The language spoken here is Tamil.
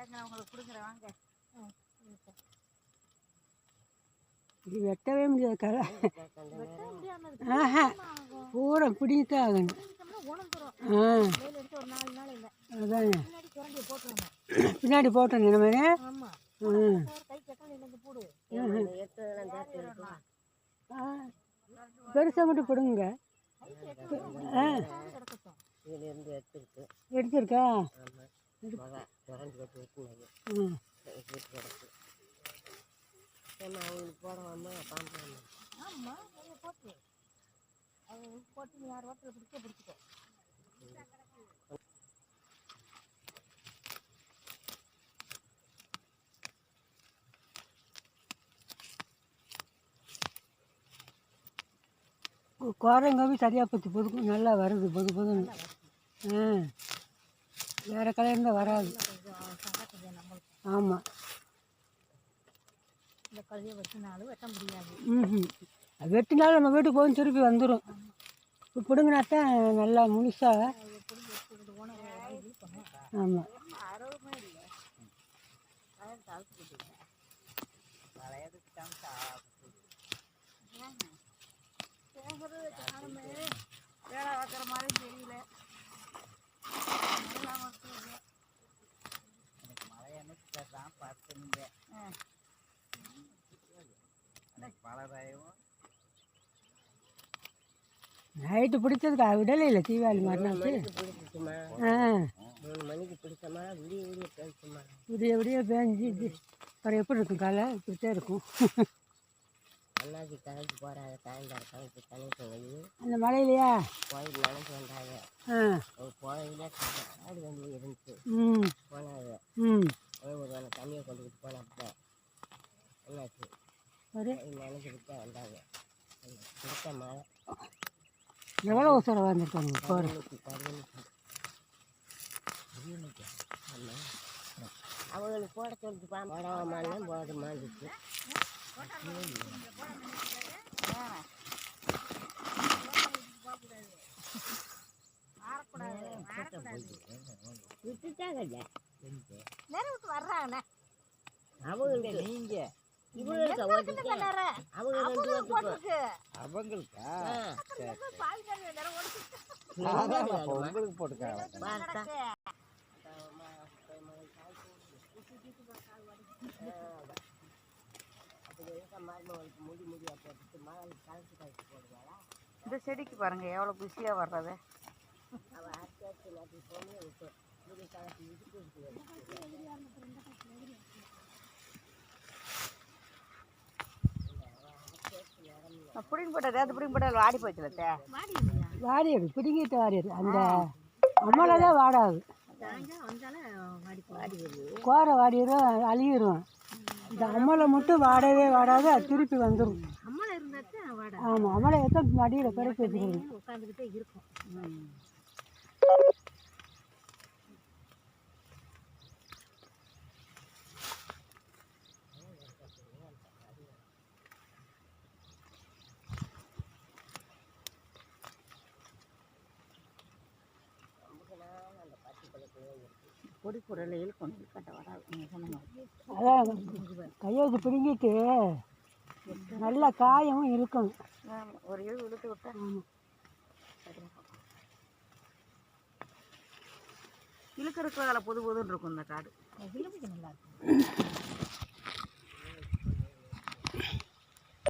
தேங்காய் உங்களுக்கு கொடுக்குறேன் வாங்க. இது வெட்டவே முடியாது முடியாமல் ஆஹா பூரா பிடித்தான் ஆகணும். ஆ. அதாங்க பின்னாடி போட்டோம் நினைமனே ஆமாம் ம் கை கட்டால் இந்த போடு ஆ. பெருசாக மட்டும் பிடுங்க. ஆ. எடுத்துருக்கு? திறந்து கட்டி ம். வீட்டு கிடக்கு. ஏன்னா அவங்களுக்கு போடவாமா பாம்பு ஆமாம் நீங்கள் போட்டு. அது போட்டு நீ யார் வாரத்தில் பிடிக்க பிடிச்சிக்கோ. குரங்கவி சரியாக போச்சு. பொது நல்லா வருது பொது பொதுன்னு. ஆ. வேறு இருந்தால் வராது. ஆமாம் இந்த கழுவியை வெட்டினாலும் வெட்ட முடியாது. ம் வெட்டினாலும் நம்ம வீட்டுக்கு போகும் திருப்பி வந்துடும் இப்போ பிடுங்கினாத்தான் நல்லா முழுசாக ஆமாம் வேலை பார்க்குற மாதிரி தெரியல நல்லா மட்டும் இல்லை. நைட்டு பிடிச்சதுக்கு? விடலை இல்லை தீபாவளி மறுநாள் ஆ. மூணு மணிக்கு பிடிச்சமா விடிய விடிய விடிய பேஞ்சு அப்புறம் எப்படி இருக்கும் காலை? இப்படித்தான் இருக்கும். அண்ணாச்சி கடைக்கு போகிறாங்க அந்த மலையிலையா? கோயில் நினைச்சு வந்தாங்க கோயிலே காடு வந்து இருந்துச்சு. போனாங்க. ம். ஒரு வேலை தண்ணியை கொண்டுக்கிட்டு போனப்ப என்னாச்சு? சரி. நினைச்சுக்கிட்டே வந்தாங்க. பிடிச்ச மழை. எவ்வளோ உசரம் வந்துருக்காங்க அவங்களுக்கு போட சொல்லிட்டு பா போடாமான்னு போட மாந்துச்சு விட்டுட்டாங்க விட்டு வர்றாங்கண்ணே. நீங்க. அவங்க போட்டுருக்கு. அவங்களுக்கா? போட்டுக்காங்க இந்த செடிக்கு பாருங்க எவ்வளோ குஷியாக வர்றது. அவள் நாட்டி போனே விட்டு புடிங்க போட்ட ரேத்து புடிங்க போட்ட வாடி போச்சுல வாடியது பிடுங்கிட்டு வாடியது. அந்த அம்மலை தான் வாடாது. வாடி வாடி கோரை வாடிடும் அழுகிரும் இந்த அம்மலை மட்டும் வாடவே வாடாது அது திருப்பி வந்துடும் வாட ஆமாம் அம்மலை எத்தனை மடியில் பிறப்பு வச்சுக்கணும் உட்காந்துக்கிட்டே இருக்கும். பொடி பொருள் இழுக்கணும் இழுக்கட்ட வராது நீங்கள் சொன்ன மாதிரி. அதான் கையை வச்சு பிடுங்கிட்டு நல்லா காயமும் இருக்கணும். ஆமா, ஒரு இழு இழுத்து விட்டா. இழுக்கிறதுக்கு அதில் புது புதுன்னு இருக்கும் இந்த காடு. நல்லா இருக்கும்.